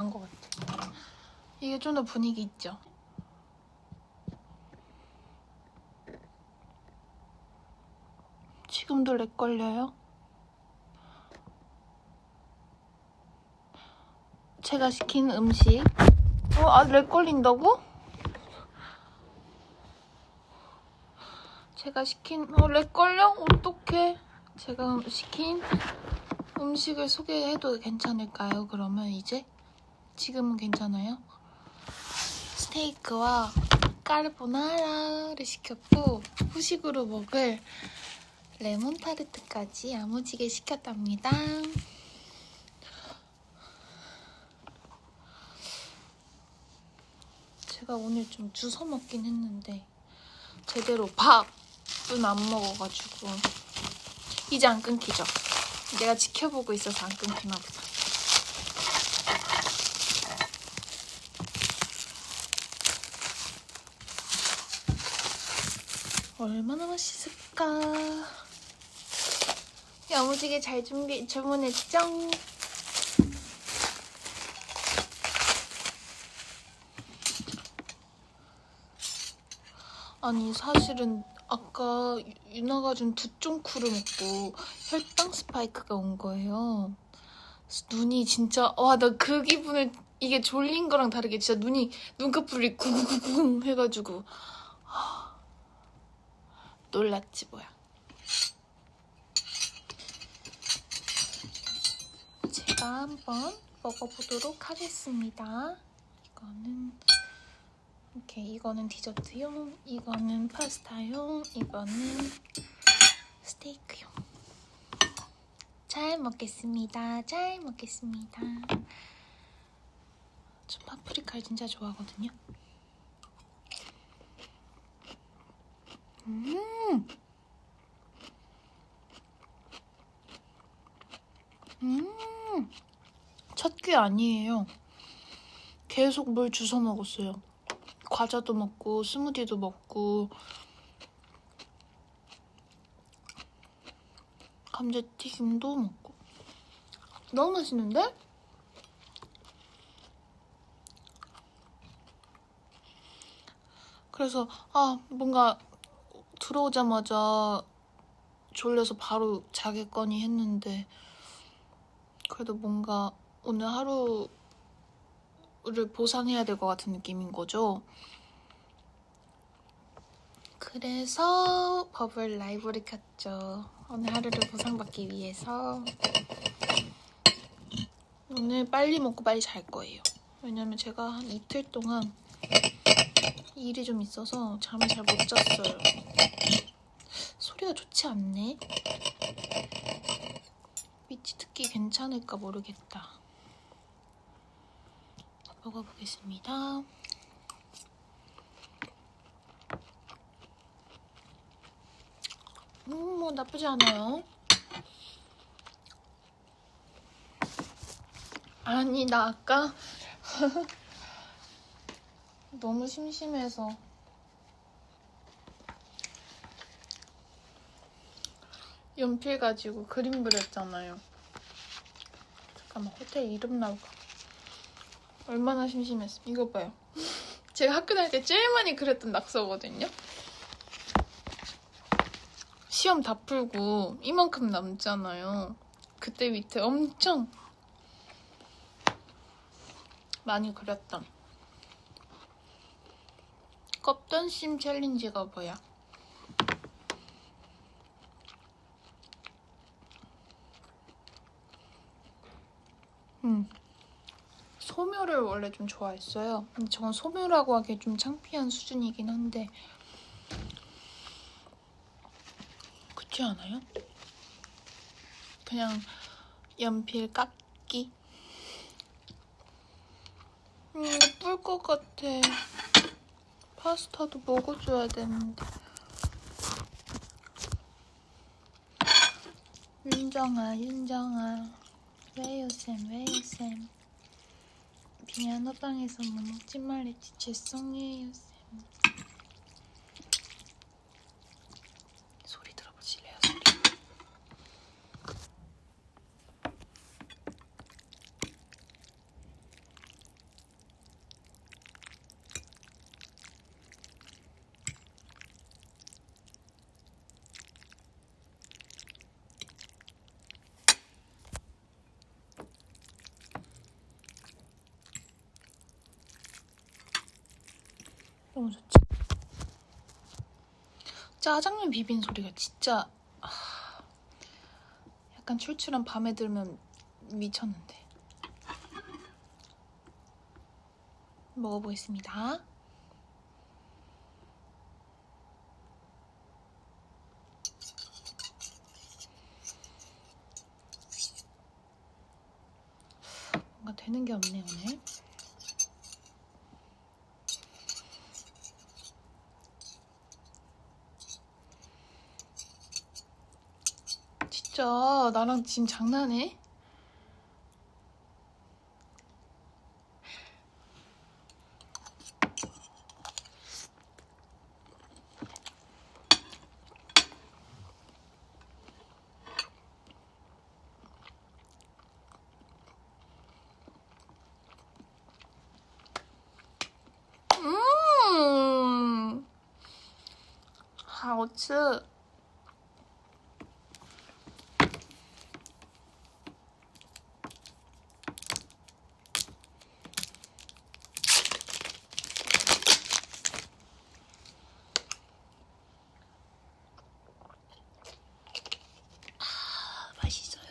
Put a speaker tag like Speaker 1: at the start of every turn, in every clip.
Speaker 1: 한 것 같아. 이게 좀 더 분위기 있죠? 지금도 렉 걸려요? 제가 시킨 음식. 어, 아, 렉 걸린다고? 제가 시킨, 어, 렉 걸려? 어떡해. 제가 시킨 음식을 소개해도 괜찮을까요? 그러면 이제? 지금은 괜찮아요? 스테이크와 까르보나라를 시켰고 후식으로 먹을 레몬 타르트까지 야무지게 시켰답니다. 제가 오늘 좀 주워 먹긴 했는데 제대로 밥은 안 먹어가지고 이제 안 끊기죠? 내가 지켜보고 있어서 안 끊기나 보다. 얼마나 맛있을까? 야무지게 잘 준비 주문했죠? 아니 사실은 아까 유- 유나가 준 두쫑쿠를 먹고 혈당 스파이크가 온 거예요. 눈이 진짜 와 나 그 기분을 이게 졸린 거랑 다르게 진짜 눈이 눈꺼풀이 구구구구 해가지고 하, 놀랐지 뭐야. 제가 한번 먹어보도록 하겠습니다. 이거는 이렇게 이거는 디저트용, 이거는 파스타용, 이거는 스테이크용. 잘 먹겠습니다. 잘 먹겠습니다. 저 파프리카를 진짜 좋아하거든요. 음! 음! 첫끼 아니에요. 계속 물 주워 먹었어요. 과자도 먹고 스무디도 먹고 감자튀김도 먹고 너무 맛있는데? 그래서 아 뭔가 들어오자마자 졸려서 바로 자겠거니 했는데 그래도 뭔가 오늘 하루 를 보상해야 될 것 같은 느낌인 거죠. 그래서 버블 라이브를 켰죠. 오늘 하루를 보상받기 위해서. 오늘 빨리 먹고 빨리 잘 거예요. 왜냐면 제가 한 이틀 동안 일이 좀 있어서 잠을 잘 못 잤어요. 소리가 좋지 않네. 위치 듣기 괜찮을까 모르겠다. 먹어보겠습니다. 음, 뭐 나쁘지 않아요. 아니, 나 아까 너무 심심해서 연필 가지고 그림 그렸잖아요. 잠깐만, 호텔 이름 나올까? 얼마나 심심했어. 이거 봐요. 제가 학교 다닐 때 제일 많이 그렸던 낙서거든요. 시험 다 풀고 이만큼 남잖아요. 그때 밑에 엄청 많이 그렸던 껍던심 챌린지가 뭐야? 음. 소묘를 원래 좀 좋아했어요. 근데 저건 소묘라고 하기에 좀 창피한 수준이긴 한데 그렇지 않아요? 그냥 연필 깎기. 음, 예쁠 것 같아. 파스타도 먹어줘야 되는데. 윤정아, 윤정아. 왜요, 쌤, 왜요, 쌤. 피아노방에서 뭐 먹지 말랬지. 죄송해요 쌤 소리 들어보실래요 소리 너무 좋지. 짜장면 비빈 소리가 진짜 아, 약간 출출한 밤에 들으면 미쳤는데. 먹어보겠습니다. 뭔가 되는 게 없네 오늘. 나랑 지금 장난해? 음, 好吃。 아, 맛있어요.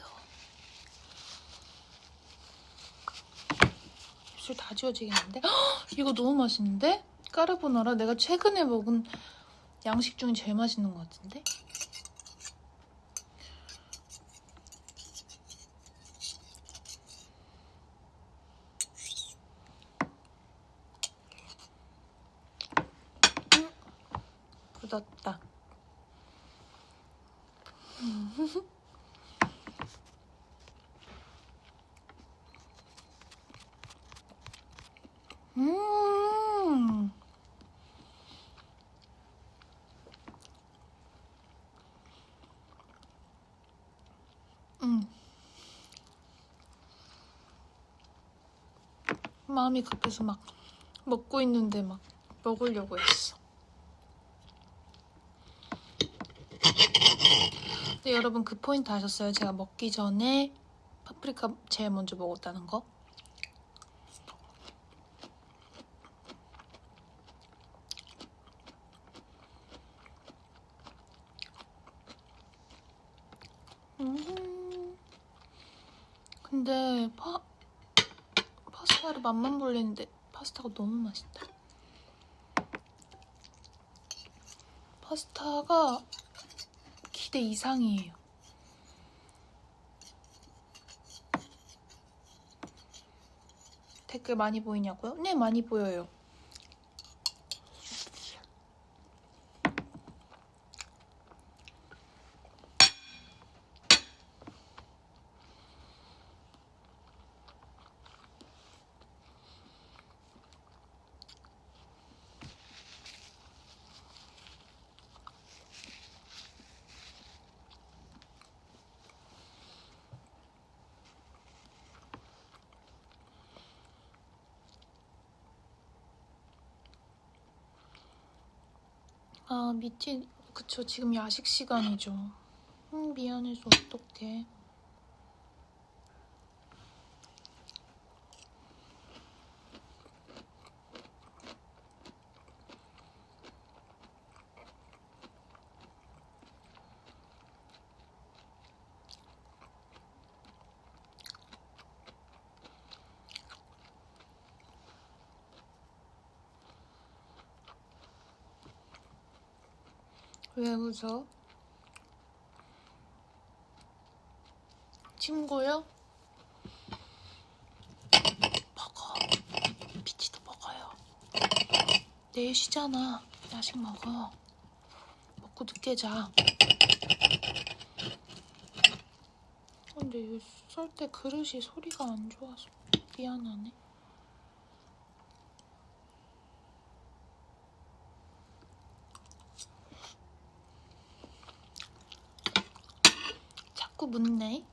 Speaker 1: 입술 다 지워지겠는데? 헉, 이거 너무 맛있는데? 까르보나라 내가 최근에 먹은 양식 중에 제일 맛있는 것 같은데? 음, 굳었다. 음. 음. 마음이 급해서 막 먹고 있는데 막 먹으려고 했어. 근데 여러분 그 포인트 아셨어요? 제가 먹기 전에 파프리카 제일 먼저 먹었다는 거? 음. 근데 파 파스타를 맛만 볼리는데 파스타가 너무 맛있다. 파스타가 기대 이상이에요. 댓글 많이 보이냐고요? 네, 많이 보여요. 아, 미팅, 그쵸. 지금 야식 시간이죠. 음, 미안해서 어떡해. 왜 웃어? 친구요? 먹어. 피치도 먹어요. 내일 쉬잖아. 야식 먹어. 먹고 늦게 자. 근데 이거 썰 때 그릇이 소리가 안 좋아서 미안하네. 자꾸 묻네.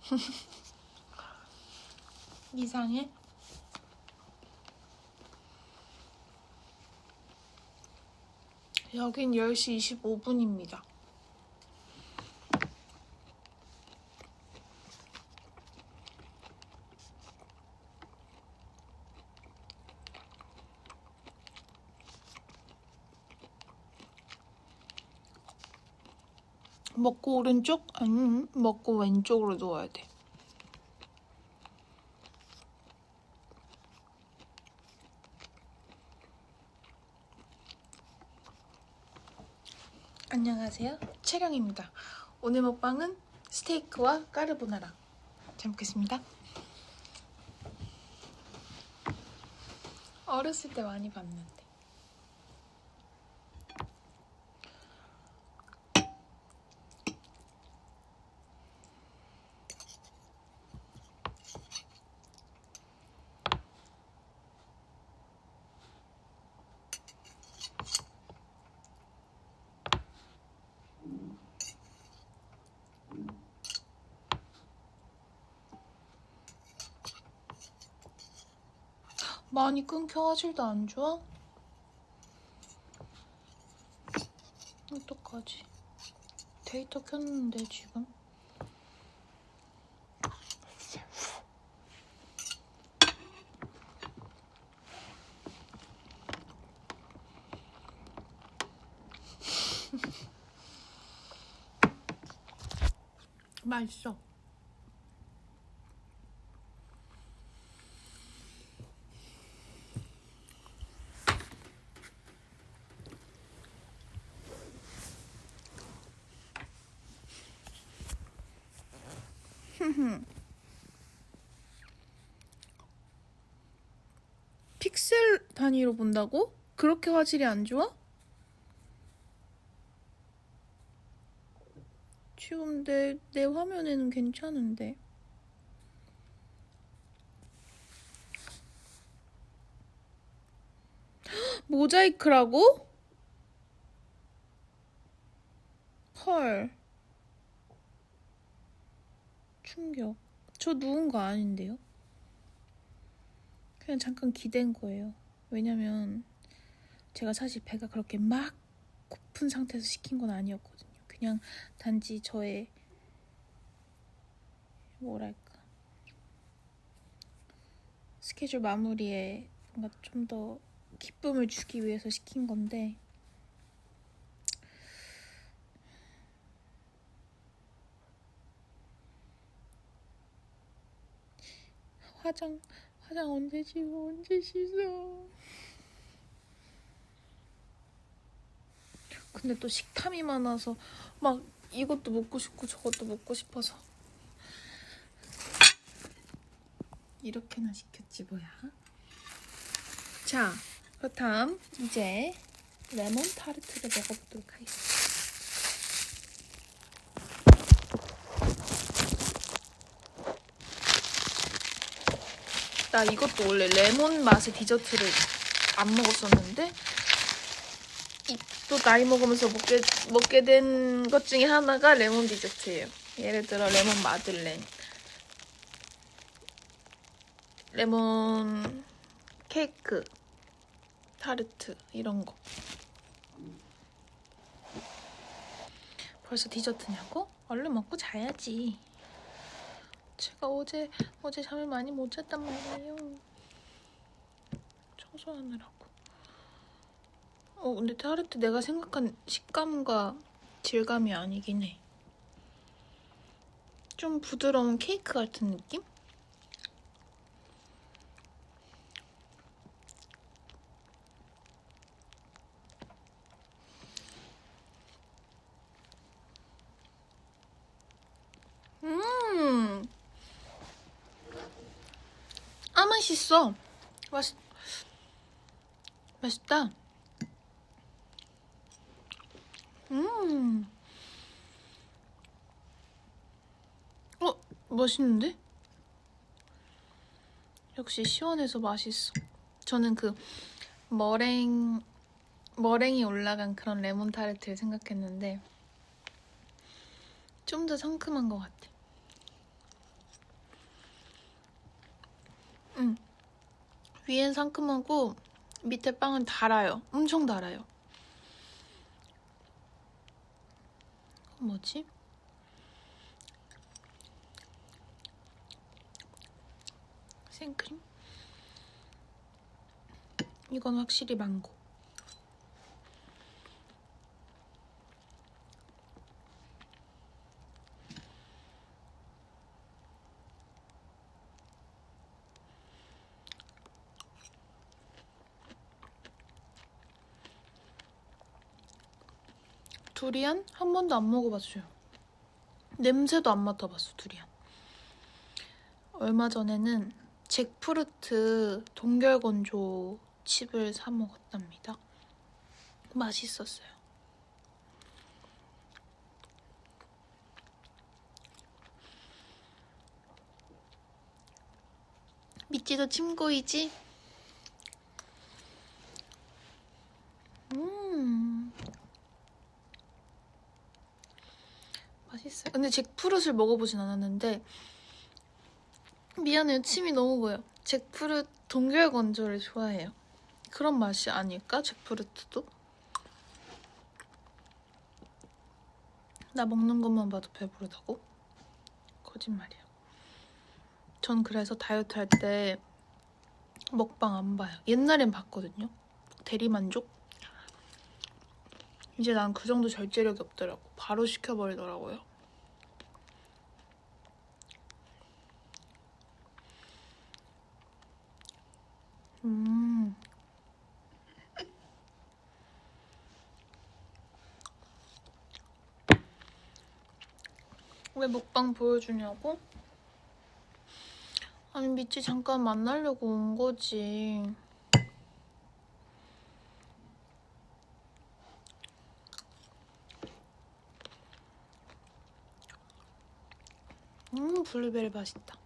Speaker 1: 이상해? 여긴 10시 25분입니다. 먹고 오른쪽? 아니, 먹고 왼쪽으로 누워야 돼. 안녕하세요. 채령입니다. 오늘 먹방은 스테이크와 까르보나라. 잘 먹겠습니다. 어렸을 때 많이 봤는데. 많이 끊겨 화질도 안 좋아? 어떡하지? 데이터 켰는데 지금? 맛있어. 픽셀 단위로 본다고? 그렇게 화질이 안 좋아? 지금 내, 내 화면에는 괜찮은데. 헉, 모자이크라고? 헐. 충격. 저 누운 거 아닌데요? 그냥 잠깐 기댄 거예요. 왜냐면 제가 사실 배가 그렇게 막 고픈 상태에서 시킨 건 아니었거든요. 그냥 단지 저의 뭐랄까 스케줄 마무리에 뭔가 좀 더 기쁨을 주기 위해서 시킨 건데 화장 화장 언제 지워 언제 씻어? 근데 또 식탐이 많아서 막 이것도 먹고 싶고 저것도 먹고 싶어서. 이렇게나 시켰지 뭐야? 자 그렇다음 이제 레몬 타르트를 먹어보도록 하겠습니다 나 이것도 원래 레몬 맛의 디저트를 안 먹었었는데 이또 나이 먹으면서 먹게 먹게 된 것 중에 하나가 레몬 디저트예요. 예를 들어 레몬 마들렌, 레몬 케이크, 타르트 이런 거. 벌써 디저트냐고? 얼른 먹고 자야지. 제가 어제 어제 잠을 많이 못 잤단 말이에요. 청소하느라고. 어 근데 타르트 내가 생각한 식감과 질감이 아니긴 해. 좀 부드러운 케이크 같은 느낌? 음. 아 맛있어. 맛있 맛있다. 음. 어 맛있는데? 역시 시원해서 맛있어. 저는 그 머랭 머랭이 올라간 그런 레몬 타르트를 생각했는데 좀 더 상큼한 것 같아. 응. 위엔 상큼하고 밑에 빵은 달아요. 엄청 달아요. 뭐지? 생크림? 이건 확실히 망고. 두리안 한 번도 안 먹어봤어요. 냄새도 안 맡아봤어 두리안. 얼마 전에는 잭프루트 동결건조 칩을 사 먹었답니다. 맛있었어요. 미찌도 침 고이지? 음. 맛있어요. 근데 잭프루트를 먹어보진 않았는데 미안해요. 침이 너무 고요. 잭프루트 동결 건조를 좋아해요. 그런 맛이 아닐까? 잭프루트도? 나 먹는 것만 봐도 배부르다고? 거짓말이야. 전 그래서 다이어트 할 때 먹방 안 봐요. 옛날엔 봤거든요. 대리만족? 이제 난 그 정도 절제력이 없더라고. 바로 시켜버리더라고요. 음. 왜 먹방 보여주냐고? 아니 미치 잠깐 만나려고 온 거지. 음 블루베리 맛있다.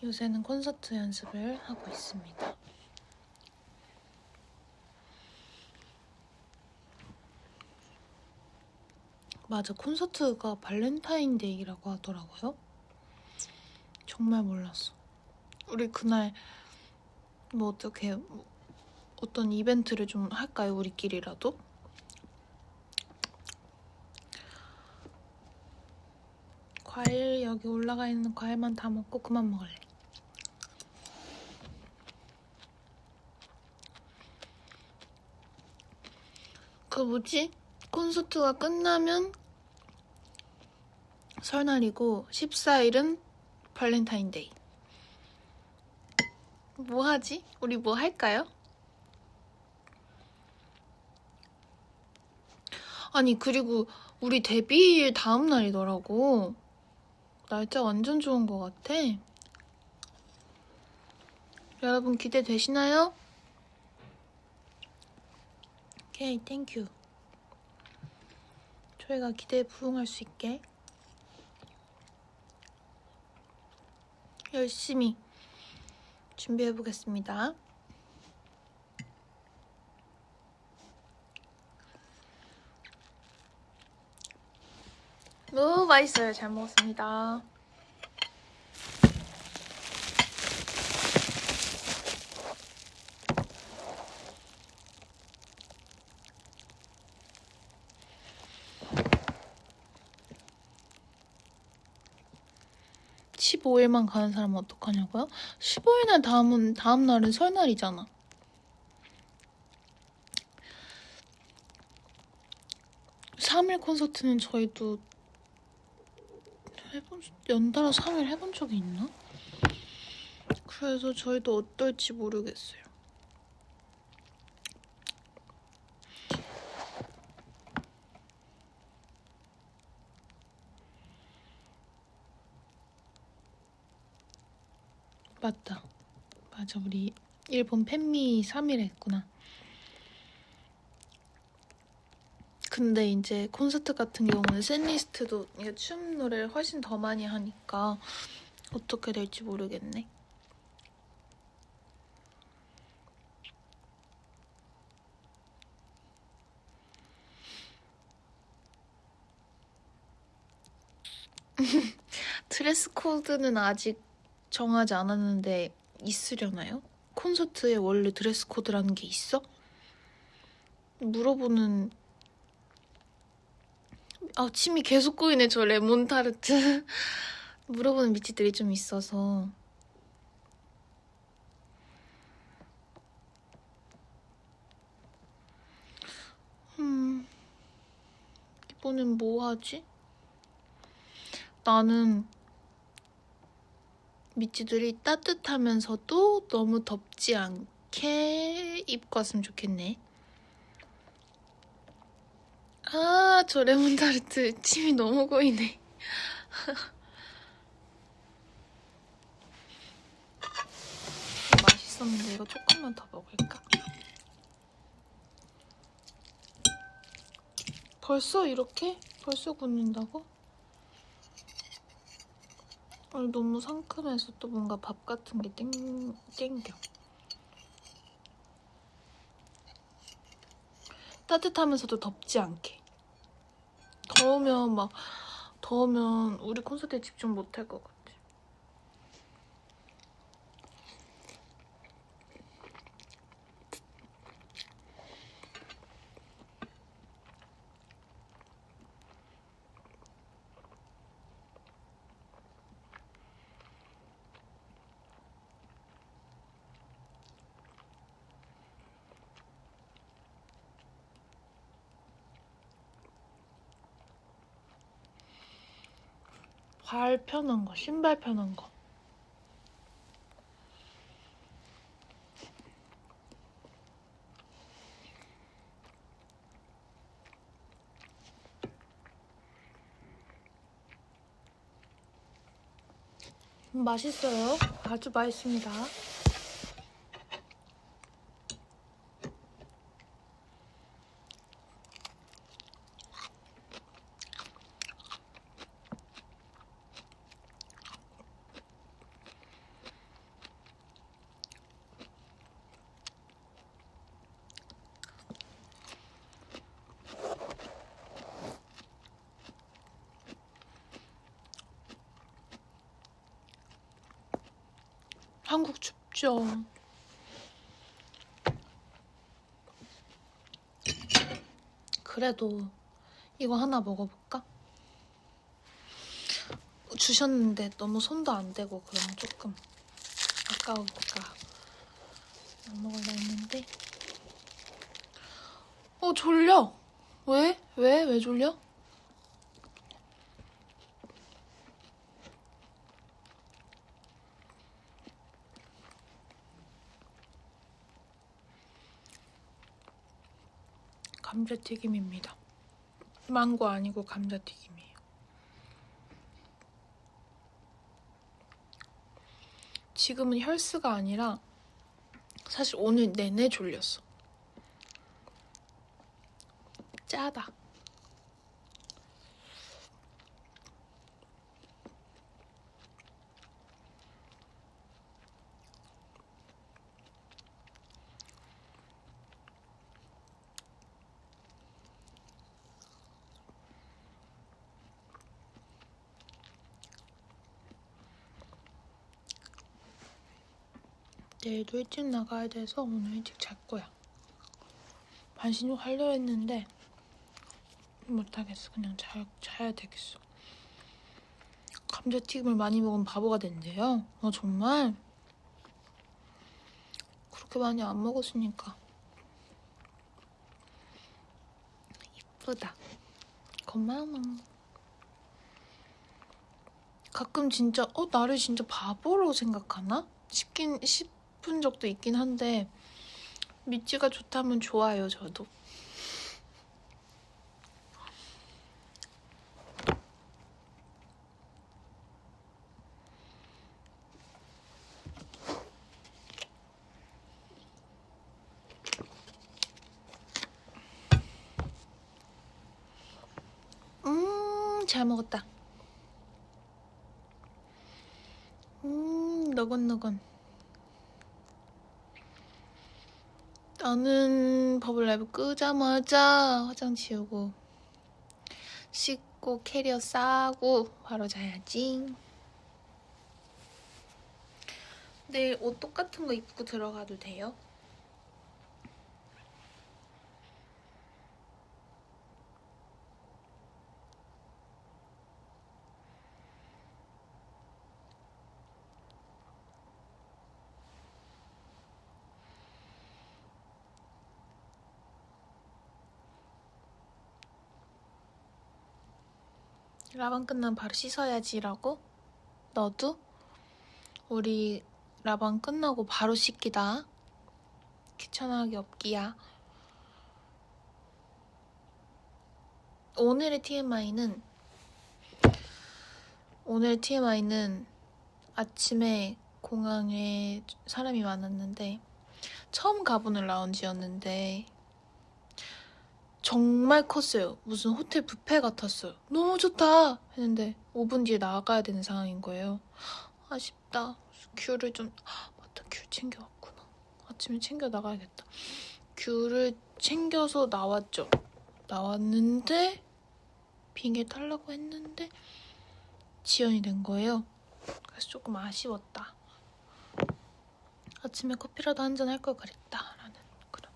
Speaker 1: 요새는 콘서트 연습을 하고 있습니다. 맞아, 콘서트가 발렌타인데이라고 하더라고요. 정말 몰랐어. 우리 그날 뭐 어떻게 뭐 어떤 이벤트를 좀 할까요? 우리끼리라도? 과일 여기 올라가 있는 과일만 다 먹고 그만 먹을래. 그 뭐지? 콘서트가 끝나면 설날이고 14일은 발렌타인데이. 뭐 하지? 우리 뭐 할까요? 아니 그리고 우리 데뷔일 다음 날이더라고. 날짜 완전 좋은 것 같아. 여러분 기대되시나요? 오케이, 땡큐. 저희가 기대에 부응할 수 있게 열심히 준비해 보겠습니다. 오, 맛있어요. 잘 먹었습니다. (15일만) 가는 사람은 어떡하냐고요? (15일 날) 다음은 다음 날은 설날이잖아. (3일) 콘서트는 저희도 해본 연달아 3일 해본 적이 있나? 그래서 저희도 어떨지 모르겠어요. 맞다. 맞아, 우리 일본 팬미 3일 했구나. 근데 이제 콘서트 같은 경우는 샌리스트도 춤 노래를 훨씬 더 많이 하니까 어떻게 될지 모르겠네. 드레스 코드는 아직 정하지 않았는데 있으려나요? 콘서트에 원래 드레스 코드라는 게 있어? 물어보는 아 침이 계속 고이네 저 레몬 타르트 물어보는 미치들이 좀 있어서 음 이번엔 뭐 하지? 나는 미치들이 따뜻하면서도 너무 덥지 않게 입고 왔으면 좋겠네. 아, 저 레몬 타르트 침이 너무 고이네. 맛있었는데 이거 조금만 더 먹을까? 벌써 이렇게? 벌써 굽는다고? 아, 너무 상큼해서 또 뭔가 밥 같은 게 땡, 땡겨. 따뜻하면서도 덥지 않게. 더우면 막, 더우면 우리 콘서트에 집중 못 할 것 같아. 발 펴는 거, 신발 펴는 거. 맛있어요. 아주 맛있습니다. 한국 춥죠. 그래도 이거 하나 먹어볼까? 주셨는데 너무 손도 안 대고 그러면 조금 아까우니까 안 먹을라 했는데 어 졸려 왜? 왜? 왜 졸려? 감자튀김입니다. 망고 아니고 감자튀김이에요. 지금은 혈스가 아니라 사실 오늘 내내 졸렸어. 짜다. 내일도 일찍 나가야 돼서 오늘 일찍 잘 거야. 반신욕 하려 했는데 못하겠어. 그냥 자, 자야 되겠어. 감자튀김을 많이 먹으면 바보가 된대요. 어 정말? 그렇게 많이 안 먹었으니까. 이쁘다. 고마워. 가끔 진짜 어 나를 진짜 바보로 생각하나? 싶긴 싶 은 적도 있긴 한데 밑지가 좋다면 좋아요 저도. 음, 잘 먹었다. 음, 너건너건. 나는 버블 라이브 끄자마자 화장 지우고 씻고 캐리어 싸고 바로 자야지. 내일 옷 똑같은 거 입고 들어가도 돼요? 라방 끝나면 바로 씻어야지라고? 너도? 우리 라방 끝나고 바로 씻기다. 귀찮아하기 없기야. 오늘의 TMI는 오늘 TMI는 아침에 공항에 사람이 많았는데 처음 가보는 라운지였는데 정말 컸어요. 무슨 호텔 뷔페 같았어요. 너무 좋다 했는데 5분 뒤에 나가야 되는 상황인 거예요. 아쉽다. 귤을 좀 아, 맞다 귤 챙겨왔구나. 아침에 챙겨 나가야겠다. 귤을 챙겨서 나왔죠. 나왔는데 비행기 타려고 했는데 지연이 된 거예요. 그래서 조금 아쉬웠다. 아침에 커피라도 한 잔 할 걸 그랬다라는 그런.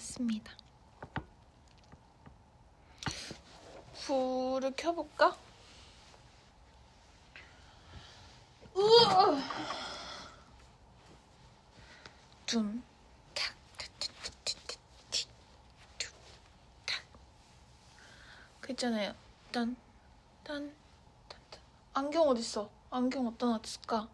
Speaker 1: 그렇습니다. 불을 켜볼까? 우와! 둠. 그 있잖아요. 딴, 딴, 딴, 딴. 안경 어딨어? 안경 어디다 놨을까?